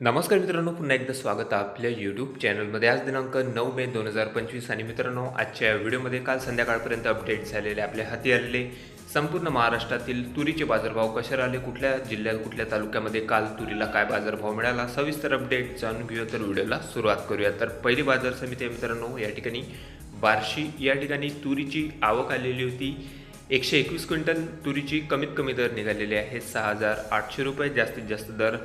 नमस्कार मित्रांनो पुन्हा एकदा स्वागत आहे आपल्या यूट्यूब चॅनलमध्ये आज दिनांक नऊ मे दोन हजार पंचवीस आणि मित्रांनो आजच्या व्हिडिओमध्ये काल संध्याकाळपर्यंत अपडेट झालेले आपल्या हाती आलेले संपूर्ण महाराष्ट्रातील तुरीचे बाजारभाव कसे राहिले? कुठल्या जिल्ह्यात कुठल्या तालुक्यामध्ये काल तुरीला काय बाजारभाव मिळाला? सविस्तर अपडेट जाणून घेऊया तर व्हिडिओला सुरुवात करूया. तर पहिली बाजार समिती आहे मित्रांनो या ठिकाणी बार्शी. या ठिकाणी तुरीची आवक आलेली होती. एकशे एकवीस क्विंटल तुरीची कमीत कमी दर निघालेले आहे. सहा हजार आठशे रुपये जास्तीत जास्त दर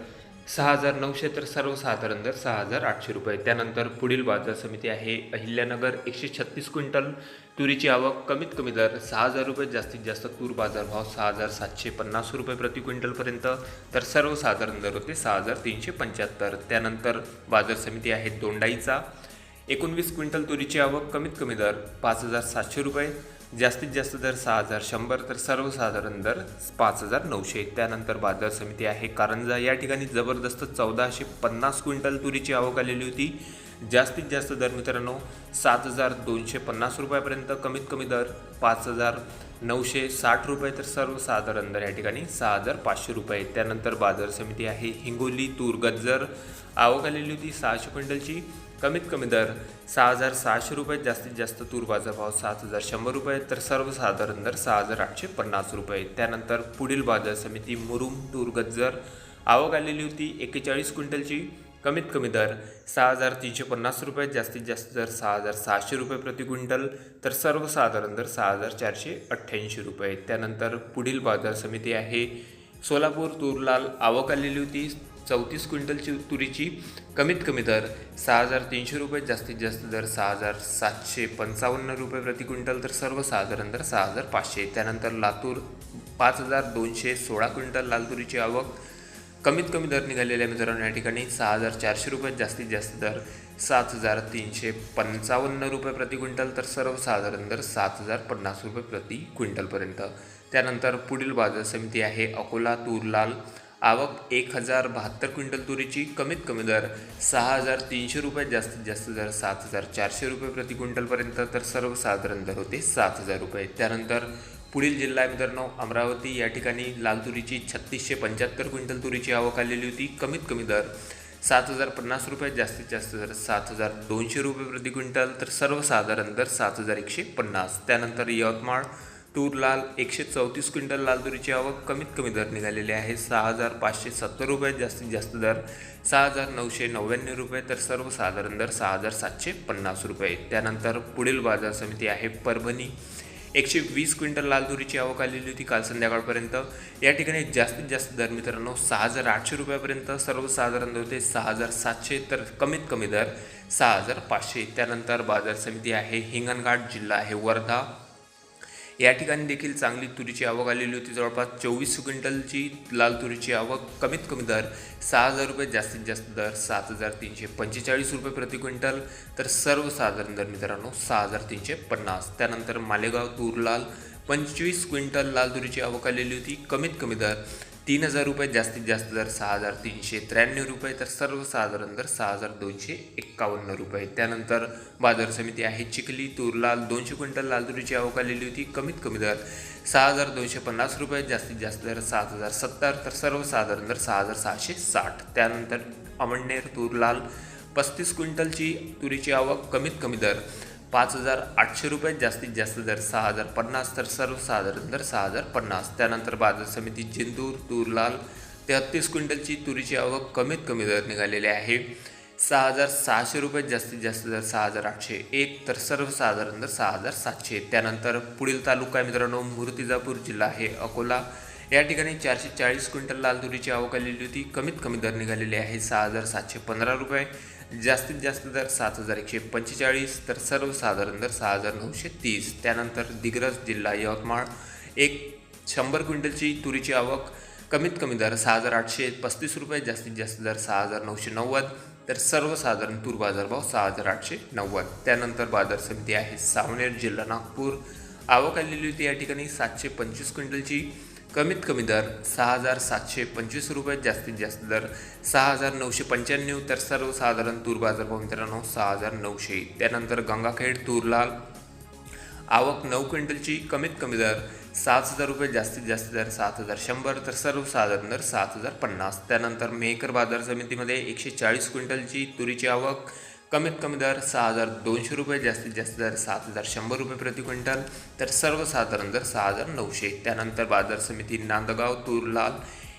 सहा हजार नऊशे तर सर्वसाधारण दर सहा हजार आठशे रुपये. त्यानंतर पुढील बाजार समिती आहे अहिल्यानगर एकशे छत्तीस क्विंटल. तुरीची आवक कमीत कमी दर सहा हजार रुपये जास्तीत जास्त तूर बाजारभाव सहा हजार सातशे पन्नास रुपये प्रति क्विंटलपर्यंत तर सर्वसाधारण दर होते सहा हजार तीनशे पंच्याहत्तर. त्यानंतर बाजार समिती आहे दोंडाईचा. एकोणवीस क्विंटल तुरीची आवक कमीत कमी दर पाच हजार सातशे रुपये. जास्तीत जास्त दर सहा हजार शंभर तर सर्वसाधारण दर पाच हजार नऊशे. त्यानंतर बाजार समिती आहे. कारंजा या ठिकाणी जबरदस्त चौदाशे पन्नास क्विंटल तुरीची आवक आलेली होती. जास्तीत जास्त दर मित्रांनो सात हजार दोनशे पन्नास रुपयापर्यंत कमीत कमी दर पाच हजार नऊशे साठ रुपये तर सर्वसाधारण दर या ठिकाणी सहा हजार पाचशे रुपये. त्यानंतर बाजार समिती आहे. हिंगोली तूर गज्जर आवक आलेली होती सहाशे क्विंटलची. कमीत कमी दर सहा हजार सहाशे रुपये जास्तीत जास्त तूर बाजारभाव सात हजार शंभर रुपये तर सर्वसाधारण दर सहा हजार आठशे पन्नास रुपये. त्यानंतर पुढील बाजार समिती मुरुम तूर गज्जर. आवक आलेली होती एक्केचाळीस क्विंटलची. कमीत कमी दर सहा हजार तीनशे पन्नास रुपये जास्तीत जास्त दर सहा हजार सहाशे रुपये प्रति क्विंटल तर सर्वसाधारण दर सहा हजार चारशे अठ्ठ्याऐंशी रुपये. त्यानंतर पुढील बाजार समिती आहे सोलापूर तूरलाल. आवक आलेली होती चौतीस क्विंटलची तुरीची कमीत कमी दर सहा हजार तीनशे रुपये जास्तीत जास्त दर सहा हजार सातशे पंचावन्न रुपये प्रति क्विंटल तर सर्वसाधारण दर सहा हजार पाचशे. त्यानंतर लातूर पाच हजार दोनशे सोळा क्विंटल लाल तुरीची आवक. कमीत कमी दर निघालेल्या मित्रांनो या ठिकाणी सहा हजार चारशे रुपये जास्तीत जास्त दर सात हजार तीनशे पंचावन्न रुपये प्रति क्विंटल तर सर्वसाधारण दर सात हजार पन्नास रुपये प्रति क्विंटलपर्यंत. त्यानंतर पुढील बाजार समिती आहे अकोला तूर लाल. आवक एक हजार बहात्तर क्विंटल तुरीची कमीत कमी दर सहा हजार तीनशे रुपये जास्तीत जास्त दर सात हजार चारशे रुपये प्रति क्विंटलपर्यंत तर सर्वसाधारण दर होते सात हजार रुपये. त्यानंतर पुढील जिल्हा आहे मित्रांनो अमरावती या ठिकाणी लाल तुरीची छत्तीसशे पंच्याहत्तर क्विंटल तुरीची आवक आलेली होती कमीत कमी दर सात हजार पन्नास रुपये जास्तीत जास्त दर सात हजार दोनशे रुपये प्रति क्विंटल तर सर्वसाधारण दर सात हजार एकशे पन्नास. त्यानंतर यवतमाळ तूर लाल एकशे चौतीस क्विंटल लाल तुरीची आवक कमीत कमी दर निघालेली आहे. सहा हजार पाचशे सत्तर रुपये जास्तीत जास्त दर सहा हजार नऊशे नव्याण्णव रुपये तर सर्वसाधारण दर सहा हजार सातशे पन्नास रुपये. त्यानंतर पुढील बाजार समिती आहे परभणी. एकशे वीस क्विंटल लाल तुरीची आवक आलेली होती काल संध्याकाळपर्यंत. या ठिकाणी जास्तीत जास्त दर मित्रांनो सहा हजार आठशे रुपयापर्यंत सर्वसाधारण दर होते. सहा हजार सातशे तर कमीत कमी दर सहा हजार पाचशे. त्यानंतर बाजार समिती आहे हिंगणघाट जिल्हा आहे वर्धा. या ठिकाणी देखील चांगली तुरीची आवक आलेली होती. जवळपास चोवीस क्विंटलची लाल तुरीची आवक कमीत कमी दर सहा हजार रुपये जास्तीत जास्त दर सात हजार तीनशे पंचेचाळीस रुपये प्रति क्विंटल. तर सर्वसाधारण दर मित्रांनो सहा हजार तीनशे पन्नास. त्यानंतर मालेगाव तूर लाल पंचवीस क्विंटल लाल तुरीची आवक आलेली होती कमीत कमी दर तीन हजार रुपये जास्तीत जास्त दर सहा हजार तीनशे त्र्याण्णव रुपये तर सर्वसाधारण दर सहा हजार दोनशे एक्कावन्न रुपये. त्यानंतर बाजार समिती आहे चिखली तूर लाल दोनशे क्विंटल लाल तुरीची आवक आलेली होती. कमीत कमी दर सहा हजार दोनशे पन्नास रुपये जास्तीत जास्त दर सात हजार सत्तर तर सर्वसाधारण दर सहा हजार सहाशे साठ. त्यानंतर अमळनेर तूर लाल पस्तीस क्विंटलची तुरीची आवक कमीत कमी दर पाच हजार आठशे रुपये जास्तीत जास्त दर सहा हजार पन्नास तर सर्वसाधारण दर सहा हजार पन्नास. त्यानंतर बाजार समिती जिंतूर तूरलाल तेहत्तीस क्विंटलची तुरीची आवक कमीत कमी दर निघालेली आहे. सहा हजार सहाशे रुपये जास्तीत जास्त दर सहा हजार आठशे एक तर सर्वसाधारण दर सहा हजार सातशे. त्यानंतर पुढील तालुका आहे मित्रांनो मूर्तिजापूर जिल्हा आहे अकोला. या ठिकाणी चारशे चाळीस क्विंटल लाल तुरीची आवक आलेली होती. कमीत कमी दर निघालेली आहे सहा हजार सातशे पंधरा रुपये. जास्तीत जास्त दर सात हजार एकशे पंचेचाळीस तर सर्वसाधारण दर सहा हजार नऊशे तीस. त्यानंतर दिग्रस जिल्हा यवतमाळ एक शंभर क्विंटलची तुरीची आवक कमीत कमी दर सहा हजार आठशे पस्तीस रुपये जास्तीत जास्त दर सहा हजार नऊशे नव्वद तर सर्वसाधारण तूर बाजारभाव सहा हजार आठशे नव्वद. त्यानंतर बाजार समिती आहे सावनेर जिल्हा नागपूर. आवक आलेली होती या ठिकाणी सातशे पंचवीस क्विंटलची. कमीत कमी दर सहा हजार सातशे पंचवीस रुपये जास्तीत जास्त दर सहा हजार नऊशे पंच्याण्णव तर सर्वसाधारण तूर बाजारभाव मित्रांनो सहा हजार नऊशे. त्यानंतर गंगाखेड तूरलाल आवक नऊ क्विंटलची कमीत कमी दर सात हजार रुपये जास्तीत जास्त दर सात हजार शंभर तर सर्वसाधारण दर सात हजार पन्नास. त्यानंतर मेहकर बाजार समितीमध्ये एकशे चाळीस क्विंटलची तुरीची आवक कमीत कमी दर सहा हजार दोनशे रुपये जास्तीत जास्त दर सात हजार शंभर रुपये प्रति क्विंटल तर सर्वसाधारण दर सहा हजार नऊशे. त्यानंतर बाजार समिती नांदगाव तूर लाल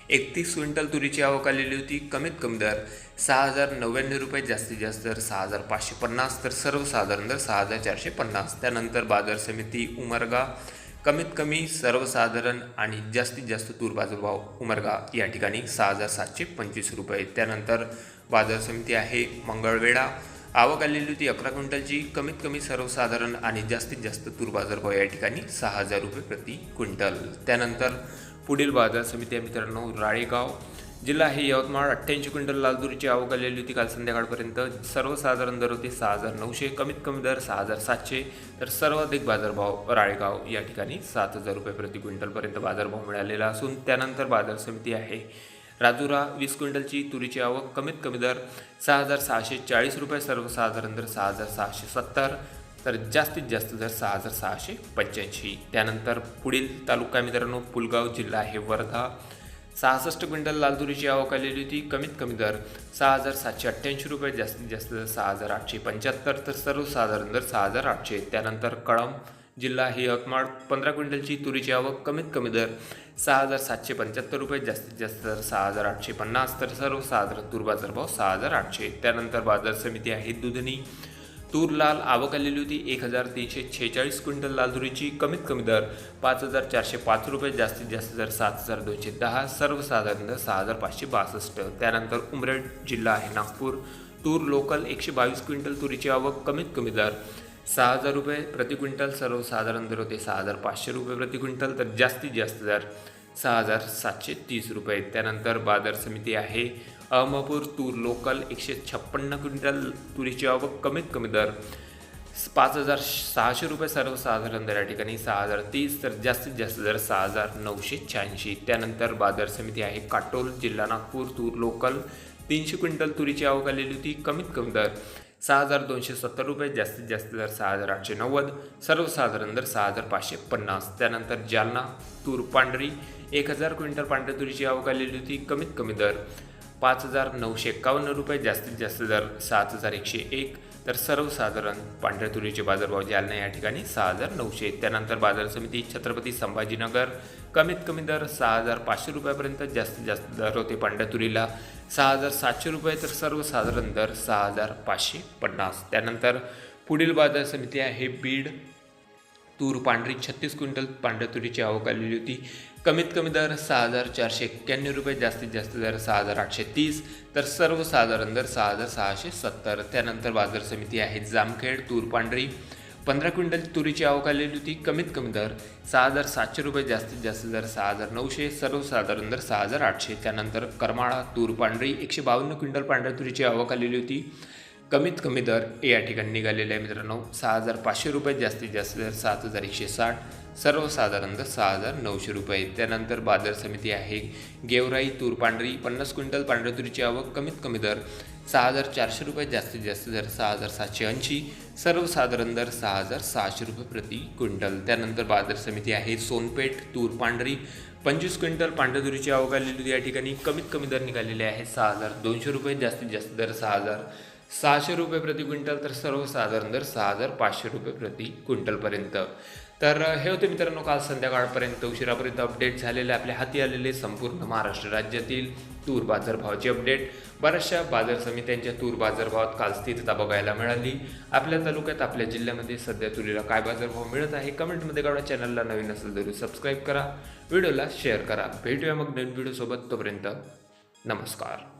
एकतीस क्विंटल तुरीची आवक आलेली होती. कमीत कमी दर सहा हजार नव्याण्णव रुपये जास्तीत जास्त दर सहा हजार पाचशे पन्नास तर सर्वसाधारण दर सहा हजार चारशे पन्नास. त्यानंतर बाजार समिती उमरगा कमीत कमी सर्वसाधारण आणि जास्तीत जास्त तूर बाजारभाव उमरगा. या ठिकाणी सहा हजार सातशे पंचवीस रुपये. त्यानंतर बाजार समिती आहे मंगळवेढा आवक आलेली होती अकरा क्विंटलची. कमीत कमी सर्वसाधारण आणि जास्तीत जास्त तूर बाजारभाव या ठिकाणी सहा हजार रुपये प्रति क्विंटल. त्यानंतर पुढील बाजार समिती मित्रांनो राळेगाव. जिल्हा आहे यवतमाळ. अठ्ठ्याऐंशी क्विंटल लालदुरीची आवक आलेली होती काल संध्याकाळपर्यंत. सर्वसाधारण दर होते सहा हजार नऊशे कमीत कमी दर सहा हजार सातशे. तर सर्वाधिक बाजारभाव राळेगाव या ठिकाणी सात हजार रुपये प्रति क्विंटलपर्यंत बाजारभाव मिळालेला असून त्यानंतर बाजार समिती आहे राजुरा वीस क्विंटलची तुरीची आवक कमीत कमी दर सहा हजार सहाशे चाळीस रुपये सर्वसाधारण दर सहा हजार सहाशे सत्तर तर जास्तीत जास्त दर सहा हजार सहाशे पंच्याऐंशी. त्यानंतर पुढील तालुका मित्रांनो पुलगाव जिल्हा आहे वर्धा. सहासष्ट क्विंटल लाल तुरीची आवक आलेली होती कमीत कमी दर सहा हजार सातशे अठ्ठ्याऐंशी रुपये जास्तीत जास्त दर सहा हजार आठशे पंच्याहत्तर तर सर्वसाधारण दर सहा हजार आठशे. त्यानंतर कळम जिल्हा हे यवतमाळ पंधरा क्विंटलची तुरीची आवक कमीत कमी दर सहा हजार सातशे पंच्याहत्तर रुपये जास्तीत जास्त दर सहा हजार आठशे पन्नास तर सर्व सर्वसाधारण तूर बाजार भाव सहा हजार आठशे. त्यानंतर बाजार समिती आहे दुधनी. तूर लाल आवक आलेली होती एक हजार तीनशे छेचाळीस क्विंटल लाल तुरीची कमीत कमी दर पाच हजार चारशे पाच रुपये जास्तीत जास्त दर सात हजार दोनशे दहा सर्वसाधारण दर सहा हजार पाचशे बासष्ट. त्यानंतर उमरेड जिल्हा आहे नागपूर. तूर लोकल एकशे बावीस क्विंटल तुरीची आवक कमीत कमी दर सहा हजार रुपये प्रति क्विंटल सर्वसाधारण दर होते सहा हजार पाचशे रुपये प्रति क्विंटल तर जास्तीत जास्त दर सहा हजार सातशे तीस रुपये. त्यानंतर बाजार समिती आहे अहमपूर तूर लोकल एकशे छप्पन्न क्विंटल तुरीची आवक कमीत कमी दर पाच हजार सहाशे रुपये सर्वसाधारण दर या ठिकाणी सहा हजार तीस तर जास्तीत जास्त दर सहा हजार नऊशे शहाऐंशी. त्यानंतर बाजार समिती आहे काटोल जिल्हा नागपूर तूर लोकल तीनशे क्विंटल तुरीची आवक आलेली होती कमीत कमी दर सहा हजार दोनशे सत्तर रुपये जास्तीत जास्त दर सहा हजार आठशे नव्वद सर्वसाधारण दर सहा हजार पाचशे पन्नास. त्यानंतर जालना तूर पांढरी एक हजार क्विंटल पांढऱ्या तुरीची आवक आलेली होती कमीत कमी दर. पाच हजार नऊशे एकावन्न रुपये जास्तीत जास्त दर सात हजार एकशे एक तर सर्वसाधारण पांढऱ्या तुरीचे बाजारभाव जालना या ठिकाणी सहा हजार नऊशे. त्यानंतर बाजार समिती छत्रपती संभाजीनगर कमीत कमी दर सहा हजार पाचशे रुपयापर्यंत जास्तीत जास्त दर होते पांढऱ्या तुरीला सहा हजार सातशे रुपये तर सर्वसाधारण दर सहा हजार पाचशे पन्नास. त्यानंतर पुढील बाजार समिती आहे बीड तूर पांढरी छत्तीस क्विंटल पांढऱ्या तुरीची आवक आलेली होती. कमीत कमी दर सहा हजार चारशे एक्क्याण्णव रुपये जास्तीत जास्त दर सहा हजार आठशे तीस तर सर्वसाधारण दर सहा हजार सहाशे सत्तर. त्यानंतर बाजार समिती आहे जामखेड तूर पांढरी. पंधरा क्विंटल तुरीची आवक आलेली होती. कमीत कमी दर सहा हजार सातशे रुपये जास्तीत जास्त दर सहा हजार नऊशे सर्वसाधारण दर सहा हजार आठशे. त्यानंतर करमाळा तूर पांढरी एकशे बावन्न क्विंटल पांढऱ्या तुरीची आवक आलेली होती. कमीत कमी दर या ठिकाणी निघालेले आहे मित्रांनो. सहा हजार पाचशे रुपये जास्तीत जास्त दर सात हजार एकशे साठ सर्वसाधारण दर सहा हजार नऊशे रुपये. त्यानंतर बाजार समिती आहे. गेवराई तूर पांढरी पन्नास क्विंटल पांढऱ्या तुरीची आवक कमीत कमी दर सहा हजार चारशे रुपये जास्तीत जास्त दर सहा हजार सातशे ऐंशी सर्वसाधारण दर सहा हजार सहाशे रुपये प्रति क्विंटल. त्यानंतर बाजार समिती आहे. सोनपेठ तूर पांढरी पंचवीस क्विंटल पांढऱ्या आवक आलेली होती या ठिकाणी. कमीत कमी दर निघालेले आहे सहा हजार दोनशे रुपये जास्तीत जास्त दर सहा हजार सहाशे रुपये प्रति क्विंटल तर सर्वसाधारण दर सहा हजार पाचशे रुपये प्रति क्विंटलपर्यंत. तर हे होते मित्रांनो काल संध्याकाळपर्यंत उशिरापर्यंत अपडेट झालेले आपल्या हाती आलेले संपूर्ण महाराष्ट्र राज्यातील तूर बाजारभावाची अपडेट बऱ्याचशा बाजार समित्यांच्या तूर बाजारभावात काल स्थिरता बघायला मिळाली. आपल्या तालुक्यात आपल्या जिल्ह्यामध्ये सध्या तुरीला काय बाजारभाव मिळत आहे कमेंटमध्ये काढा चॅनलला नवीन असेल तरी सबस्क्राईब करा. व्हिडिओला शेअर करा. भेटूया मग नवीन व्हिडिओसोबत तोपर्यंत नमस्कार.